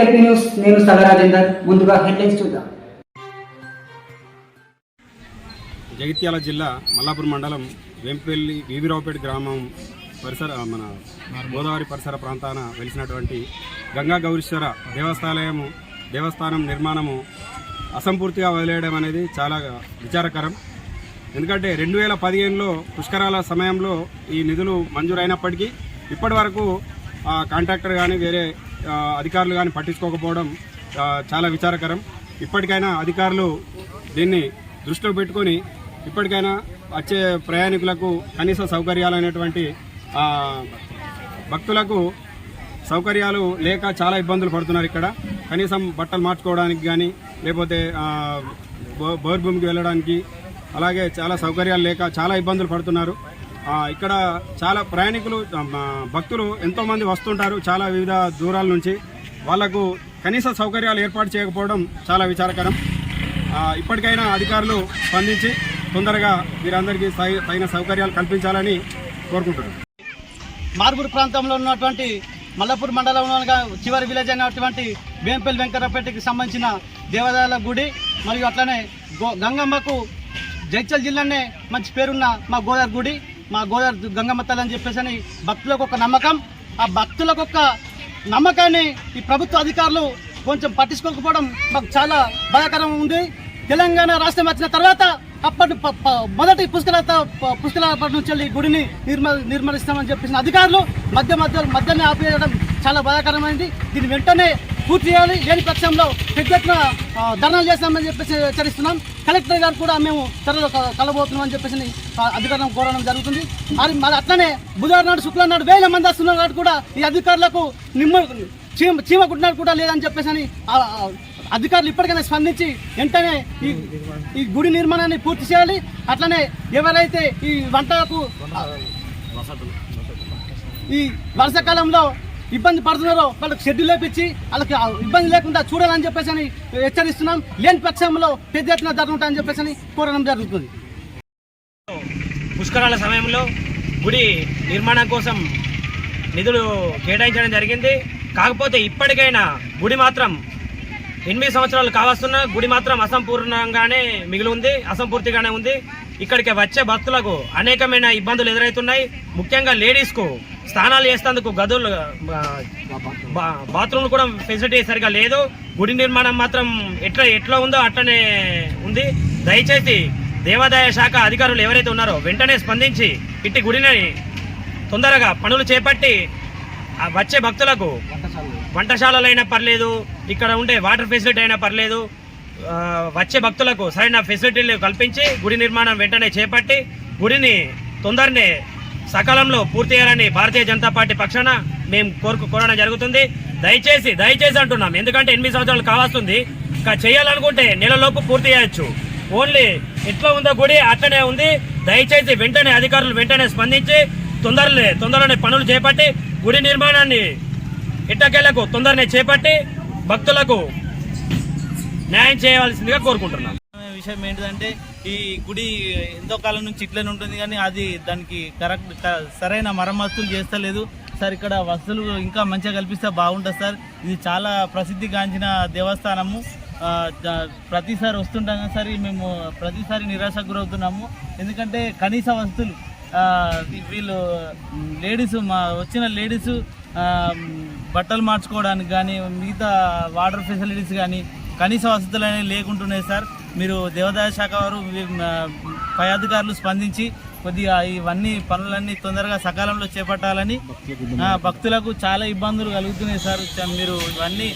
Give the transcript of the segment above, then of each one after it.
LP news నేను సగ రాజేందర్. ముందుగా హెడ్లైన్స్ చూద్దాం. జగిత్యాల జిల్లా మల్లాపూర్ మండలం వేంపల్లి వీవిరావుపేట గ్రామం పరిసర మన గోదావరి పరిసర ప్రాంతాన వెలిసినటువంటి గంగా గౌరీశ్వర దేవస్థాలయము దేవస్థానం నిర్మాణము అసంపూర్తిగా వదిలేయడం అనేది చాలా విచారకరం. ఎందుకంటే రెండు వేల పదిహేనులో పుష్కరాల సమయంలో ఈ నిధులు మంజూరైనప్పటికీ ఇప్పటి వరకు ఆ, కాంట్రాక్టర్ కానీ వేరే అధికారులు కానీ పట్టించుకోకపోవడం చాలా విచారకరం. ఇప్పటికైనా అధికారులు దీన్ని దృష్టిలో పెట్టుకొని ఇప్పటికైనా వచ్చే ప్రయాణికులకు కనీస సౌకర్యాలు అనేటువంటి భక్తులకు సౌకర్యాలు లేక చాలా ఇబ్బందులు పడుతున్నారు ఇక్కడ. కనీసం బట్టలు మార్చుకోవడానికి కానీ లేకపోతే బో- బోర్ భూమికి వెళ్ళడానికి అలాగే చాలా సౌకర్యాలు లేక చాలా ఇబ్బందులు పడుతున్నారు. ఇక్కడ చాలా ప్రయాణికులు భక్తులు ఎంతోమంది వస్తుంటారు చాలా వివిధ దూరాల నుంచి. వాళ్ళకు కనీస సౌకర్యాలు ఏర్పాటు చేయకపోవడం చాలా విచారకరం. ఇప్పటికైనా అధికారులు స్పందించి తొందరగా వీరందరికీ తగిన సౌకర్యాలు కల్పించాలని కోరుకుంటున్నాను మార్బూర్ ప్రాంతంలో ఉన్నటువంటి మల్లపూర్ మండలంలో చివరి విలేజ్ అయినటువంటి వేంపల్లి వెంకటపేటకి సంబంధించిన దేవాలయాల గుడి మరియు అట్లనే గో గంగమ్మకు జైచల్ జిల్లానే మంచి పేరున్న మా గోదావరి గుడి. మా గోదావరి గంగమ్మ తల్లి అని చెప్పేసి అని భక్తులకు ఒక నమ్మకం. ఆ భక్తులకు ఒక నమ్మకాన్ని ఈ ప్రభుత్వ అధికారులు కొంచెం పట్టించుకోకపోవడం మాకు చాలా బాధాకరం ఉంది. తెలంగాణ రాష్ట్రం వచ్చిన తర్వాత అప్పటి ప- మొదటి పుష్కల ప- నుంచి వెళ్ళి గుడిని నిర్మ నిర్మలిస్తామని చెప్పేసిన అధికారులు మధ్య మధ్య మధ్యనే ఆపేయడం చాలా బాధాకరమైంది దీన్ని వెంటనే పూర్తి చేయాలి. లేని పక్షంలో పెద్ద ఎత్తున ధర్నాలు చేస్తామని చెప్పేసి హెచ్చరిస్తున్నాం. కలెక్టర్ గారు కూడా మేము త్వరలో కలబోతున్నామని కలబోతున్నాం అని చెప్పేసి అధికారులను కోరడం జరుగుతుంది. మరి మరి అట్లనే బుధవారం నాడు శుక్రవారం నాడు వేల మంది వస్తున్నారు నాడు కూడా ఈ అధికారులకు నిమ్మ చీమ చీమ కుట్టినాడు కూడా లేదని చెప్పేసి అని అధికారులు ఇప్పటికైనా స్పందించి వెంటనే ఈ ఈ గుడి నిర్మాణాన్ని పూర్తి చేయాలి. అట్లనే ఎవరైతే ఈ వంటలకు ఈ వర్షాకాలంలో ఇబ్బంది పడుతున్నారో వాళ్ళకి షెడ్యూల్ లేపించి వాళ్ళకి ఇబ్బంది లేకుండా చూడాలని చెప్పేసి అని హెచ్చరిస్తున్నాం. లేని పక్షంలో పెద్ద ఎత్తున జరుగుతాయని చెప్పేసి అని కోరడం జరుగుతుంది. పుష్కరాల సమయంలో గుడి నిర్మాణం కోసం నిధులు కేటాయించడం జరిగింది. కాకపోతే ఇప్పటికైనా గుడి మాత్రం ఎనిమిది సంవత్సరాలు కావస్తున్న గుడి మాత్రం అసంపూర్ణంగానే మిగిలి ఉంది అసంపూర్తిగానే ఉంది. ఇక్కడికి వచ్చే భక్తులకు అనేకమైన ఇబ్బందులు ఎదురవుతున్నాయి. ముఖ్యంగా లేడీస్కు స్నానాలు చేసేందుకు గదులు బాత్రూమ్లు కూడా ఫెసిలిటీ సరిగా లేదు. గుడి నిర్మాణం మాత్రం ఎట్లా ఎట్లా ఉందో అట్లనే ఉంది. దయచేసి దేవాదాయ శాఖ అధికారులు ఎవరైతే ఉన్నారో వెంటనే స్పందించి ఇట్టి గుడిని తొందరగా పనులు చేపట్టి వచ్చే భక్తులకు వంటశాలలైనా పర్లేదు ఇక్కడ ఉండే వాటర్ ఫెసిలిటీ అయినా పర్లేదు వచ్చే భక్తులకు సరైన ఫెసిలిటీలు కల్పించి గుడి నిర్మాణం వెంటనే చేపట్టి గుడిని తొందరనే సకాలంలో పూర్తి చేయాలని భారతీయ జనతా పార్టీ పక్షాన మేము కోరుకు కోరడం జరుగుతుంది. దయచేసి దయచేసి అంటున్నాం. ఎందుకంటే ఎనిమిది సంవత్సరాలు కావాల్సింది. చేయాలనుకుంటే నెలలోపు పూర్తి చేయొచ్చు. ఓన్లీ ఎట్లా ఉందో గుడి అట్లనే ఉంది. దయచేసి వెంటనే అధికారులు వెంటనే స్పందించి తొందరలే తొందరనే పనులు చేపట్టి గుడి నిర్మాణాన్ని ఇట్టకేళ్ళకు తొందరనే చేపట్టి భక్తులకు న్యాయం చేయవలసిందిగా కోరుకుంటున్నాం. విషయం ఏంటిదంటే ఈ గుడి ఎంతో కాలం నుంచి ఇట్లనే ఉంటుంది కానీ అది దానికి కరెక్ట్ క- సరైన మరమ్మతులు చేస్తలేదు. సార్ ఇక్కడ వసతులు ఇంకా మంచిగా కల్పిస్తే బాగుంటుంది సార్. ఇది చాలా ప్రసిద్ధిగాంచిన దేవస్థానము. ప్రతిసారి వస్తుంటాం కదా సార్ మేము ప్రతిసారి నిరాశకు గురవుతున్నాము ఎందుకంటే కనీస వసతులు వీళ్ళు లేడీస్ మా వచ్చిన లేడీస్ బట్టలు మార్చుకోవడానికి కానీ మిగతా వాటర్ ఫెసిలిటీస్ కానీ కనీస వసతులు అనేవి లేకుంటున్నాయి సార్. మీరు దేవాదాయ శాఖ వారు పై అధికారులు స్పందించి కొద్దిగా ఇవన్నీ పనులన్నీ తొందరగా సకాలంలో చేపట్టాలని ఆ, భక్తులకు చాలా ఇబ్బందులు కలుగుతున్నాయి సార్ మీరు ఇవన్నీ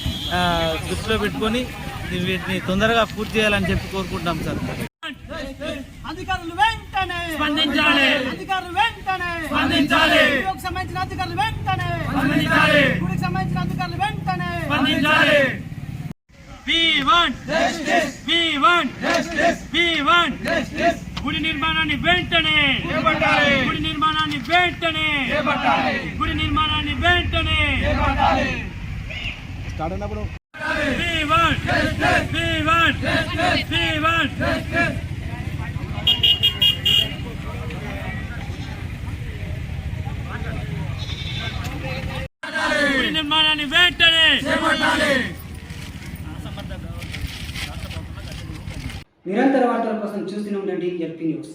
దృష్టిలో పెట్టుకొని వీటిని తొందరగా పూర్తి చేయాలని చెప్పి కోరుకుంటున్నాం సార్ అధికారులు వెంటనే స్పందించాలి. అధికారులు వెంటనే స్పందించాలి. గుడికి సంబంధించిన అధికారులు వెంటనే స్పందించాలి. గుడికి సంబంధించిన అధికారులు వెంటనే స్పందించాలి గుడి నిర్మాణాన్ని వెంటనే గుడి నిర్మాణాన్ని వెంటనే గుడి నిర్మాణాన్ని వెంటనే We want justice. We నిరంతర వార్తల కోసం చూస్తూనే ఉండండి ఎల్పీ న్యూస్.